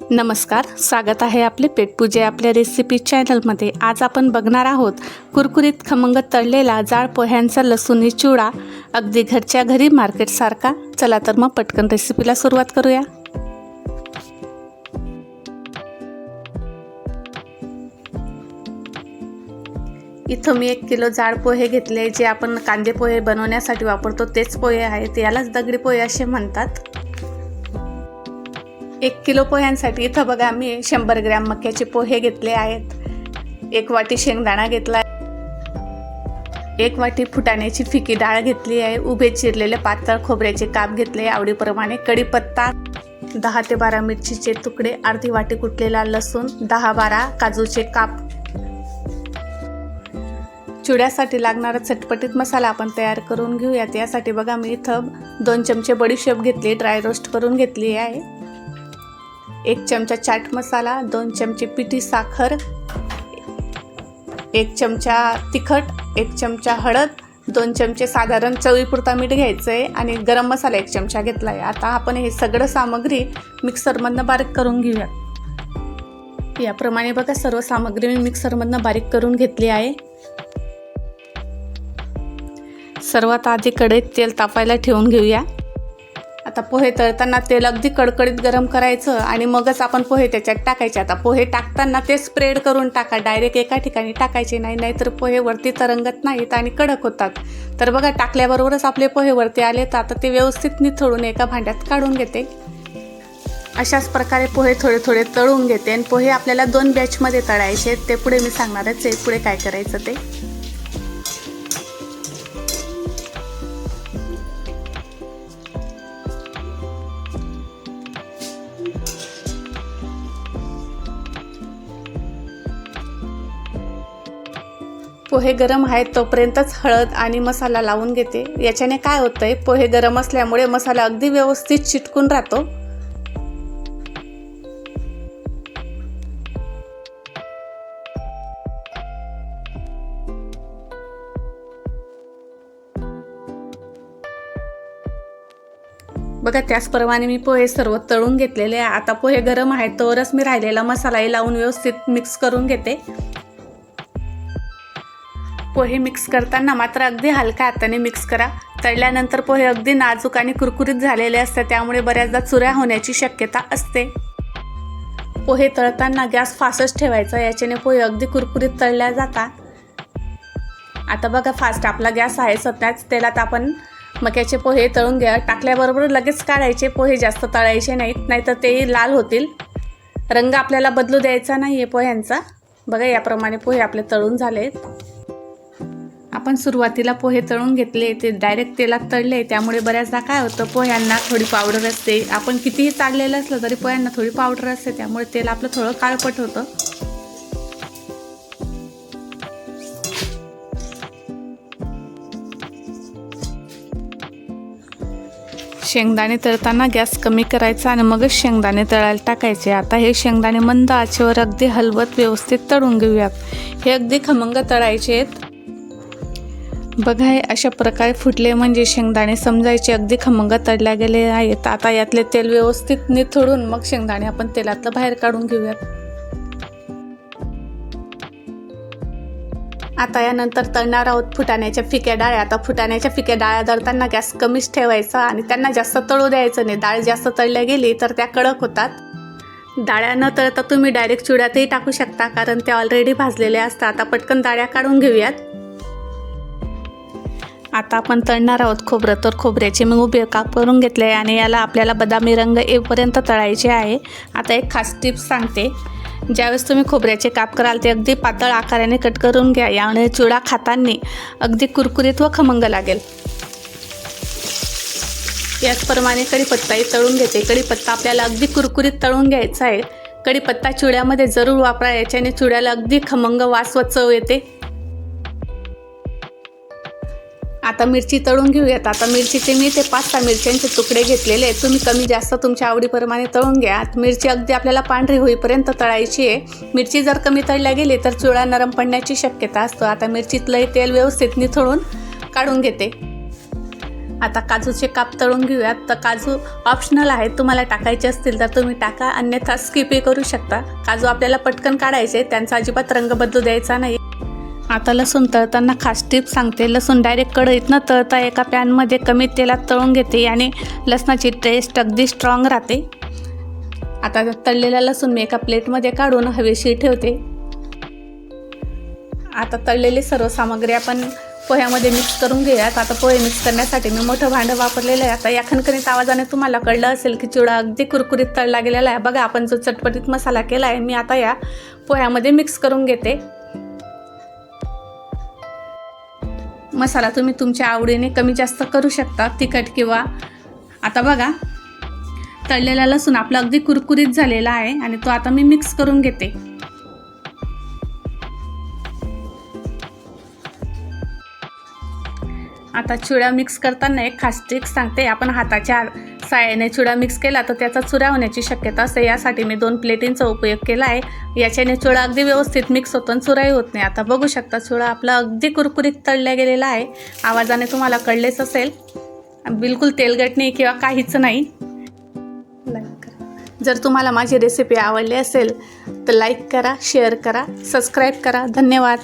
नमस्कार स्वागत आहे आपले पेटपूजे आपल्या रेसिपी चॅनलमध्ये आज आपण बघणार आहोत कुरकुरीत खमंग तळलेला जाळ पोह्यांचा लसूणी चिवडा अगदी घरच्या घरी मार्केटसारखा चला तर मग पटकन रेसिपीला सुरुवात करूया. इथं मी एक किलो जाड पोहे घेतले. जे आपण कांदे पोहे बनवण्यासाठी वापरतो तेच पोहे आहेत. यालाच दगडी पोहे असे म्हणतात. एक किलो पोह्यांसाठी. इथं बघा मी शंभर ग्रॅम मक्याचे पोहे घेतले आहेत. एक वाटी शेंगदाणा घेतला एक वाटी फुटाण्याची फिकी डाळ घेतली आहे. उभे चिरलेले पातळ खोबऱ्याचे काप घेतले आवडीप्रमाणे कढीपत्ता दहा ते बारा मिरचीचे तुकडे अर्धी वाटी कुटलेला लसूण दहा बारा काजूचे काप. चुड्यासाठी लागणारा चटपटीत मसाला आपण तयार करून घेऊयात. यासाठी बघा मी इथं दोन चमचे बडीशेप घेतली ड्राय रोस्ट करून घेतली आहे. एक चमचा चाट मसाला दोन चमचे पिठी साखर एक चमचा तिखट एक चमचा हळद दोन चमचे साधारण चवीपुरता मीठ घ्यायचं आहे आणि गरम मसाला एक चमचा घेतला आहे आता आपण हे सगळं सामग्री मिक्सरमधनं बारीक करून घेऊया. याप्रमाणे बघा सर्व सामग्री मी मिक्सरमधनं बारीक करून घेतली आहे. सर्वात आधी कढईत तेल तापायला ठेवून घेऊया. आता पोहे तळताना तेल अगदी कडकडीत गरम करायचं आणि मगच आपण पोहे त्याच्यात टाकायचे. आता पोहे टाकताना ते स्प्रेड करून टाका. डायरेक्ट एका ठिकाणी टाकायचे नाही नाहीतर पोहे वरती तरंगत नाहीत आणि कडक होतात. तर बघा टाकल्याबरोबरच आपले पोहे वरती आले तर आता ते व्यवस्थित निथळून एका भांड्यात काढून घेते. अशाच प्रकारे पोहे थोडे थोडे तळून घेते आणि पोहे आपल्याला दोन बॅचमध्ये तळायचे आहेत. ते पुढे मी सांगणारच आहे पुढे काय करायचं ते. पोहे गरम आहेत तोपर्यंतच हळद आणि मसाला लावून घेते. याच्याने काय होतंय पोहे गरम असल्यामुळे मसाला अगदी व्यवस्थित चिटकून राहतो. बघा त्याचप्रमाणे मी पोहे सर्व तळून घेतलेले आता पोहे गरम आहेत तोवरच मी राहिलेला मसालाही लावून व्यवस्थित मिक्स करून घेते. पोहे मिक्स करताना मात्र अगदी हलक्या हाताने मिक्स करा. तळल्यानंतर पोहे अगदी नाजूक आणि कुरकुरीत झालेले असतात. त्यामुळे बऱ्याचदा चुऱ्या होण्याची शक्यता असते. पोहे तळताना गॅस फास्टच ठेवायचा. याच्याने पोहे अगदी कुरकुरीत तळल्या जातात. आता बघा फास्ट आपला गॅस आहे. सध्याच तेलात आपण मक्याचे पोहे तळून घ्या. टाकल्याबरोबर लगेच काढायचे. पोहे जास्त तळायचे नाहीत. नाहीतर ते लाल होतील. रंग आपल्याला बदलू द्यायचा नाही आहे पोह्यांचा. बघा याप्रमाणे पोहे आपले तळून झालेत. आपण सुरुवातीला पोहे तळून घेतले ते डायरेक्ट तेलात तळले त्यामुळे बऱ्याचदा काय होतं पोह्यांना थोडी पावडर असते. आपण कितीही चाललेलं असलं तरी पोह्यांना थोडी पावडर असते त्यामुळे तेल आपलं थोडं काळपट होतं. शेंगदाणे तळताना गॅस कमी करायचा आणि मगच शेंगदाणे तळायला टाकायचे. आता हे शेंगदाणे मंद आचेवर अगदी हलवत व्यवस्थित तळून घेऊयात. हे अगदी खमंग तळायचे आहेत. बघा हे अशा प्रकारे फुटले म्हणजे शेंगदाणे समजायचे अगदी खमंग तळल्या गेले आहेत. आता यातले तेल व्यवस्थित निथळून मग शेंगदाणे आपण तेलातलं बाहेर काढून घेऊयात. आता यानंतर तळणार आहोत फुटाण्याच्या फिक्या डाळ्या. आता फुटाण्याच्या फिक्या डाळ्या दळताना गॅस कमीच ठेवायचा आणि त्यांना जास्त तळू द्यायचं नाही. डाळ जास्त तळल्या गेली तर त्या कडक होतात. डाळ्या न तळता तुम्ही डायरेक्ट चिवड्यातही टाकू शकता कारण त्या ऑलरेडी भाजलेल्या असतात. आता पटकन डाळ्या काढून घेऊयात. आता आपण तळणार आहोत खोबरं. तर खोबऱ्याचे मी उभे काप करून घेतले आणि याला आपल्याला बदामी रंग येईपर्यंत तळायचे आहे. आता एक खास टिप सांगते. ज्यावेळेस तुम्ही खोबऱ्याचे काप कराल ते अगदी पातळ आकाराने कट करून घ्या. यामुळे चिवडा खाताना अगदी कुरकुरीत व खमंग लागेल. याचप्रमाणे कढीपत्ताही तळून घेते. कढीपत्ता आपल्याला अगदी कुरकुरीत तळून घ्यायचा आहे. कढीपत्ता चिवड्यामध्ये जरूर वापरा. याच्याने चिवड्याला अगदी खमंग वास व चव येते. आता मिरची तळून घेऊयात. आता मिरचीचे मी ते पाच सहा मिरच्यांचे तुकडे घेतलेले आहेत. तुम्ही कमी जास्त तुमच्या आवडीप्रमाणे तळून घ्या. मिरची अगदी आपल्याला पांढरी होईपर्यंत तळायची आहे. मिरची जर कमी तळल्या गेली तर चुळा नरम पडण्याची शक्यता असतो. आता मिरचीतलंही तेल व्यवस्थित निथळून काढून घेते. आता काजूचे काप तळून घेऊयात. तर काजू ऑप्शनल आहेत. तुम्हाला टाकायचे असतील तर तुम्ही टाका. अन्यथा स्किपही करू शकता. काजू आपल्याला पटकन काढायचे त्यांचा अजिबात रंग बदलू द्यायचा नाही. आता लसूण तळताना खास टिप सांगते. लसूण डायरेक्ट कढईत न तळता एका पॅनमध्ये कमी तेलात तळून घेते आणि लसणाची टेस्ट अगदी स्ट्रॉंग राहते. आता तळलेला लसूण मी एका प्लेटमध्ये काढून हवेशी ठेवते. आता तळलेली सर्व सामग्री आपण पोह्यामध्ये मिक्स करून घेऊयात. आता पोहे मिक्स करण्यासाठी मी मोठं भांडं वापरलेलं आहे. आता या खणखणीत आवाजाने तुम्हाला कळलं असेल की चिवडा अगदी कुरकुरीत तळला गेलेला आहे. बघा आपण जो चटपटीत मसाला केला आहे मी आता या पोह्यामध्ये मिक्स करून घेते. मसाला तुम्ही तुमच्या आवडीने कमी जास्त करू शकता तिखट किंवा आता बघा तळलेला लसूण आपला अगदी कुरकुरीत झालेला आहे आणि तो आता मी मिक्स करून घेते. आता चुडा मिक्स करताना एक खास ट्रिक सांगते. आपण हाताच्या सायाने चुडा मिक्स केला तर त्याचा चुरा होण्याची शक्यता असते. यासाठी मी दोन प्लेटींचा उपयोग केला आहे. याच्याने चुडा अगदी व्यवस्थित मिक्स होतो आणि चुराही होत नाही. आता बघू शकता चुडा आपला अगदी कुरकुरीत तळल्या गेलेला आहे. आवाजाने तुम्हाला कळलेच असेल. बिलकुल तेलगट नाही किंवा काहीच नाही. लाईक करा. जर तुम्हाला माझी रेसिपी आवडली असेल तर लाईक करा शेअर करा सबस्क्राईब करा. धन्यवाद.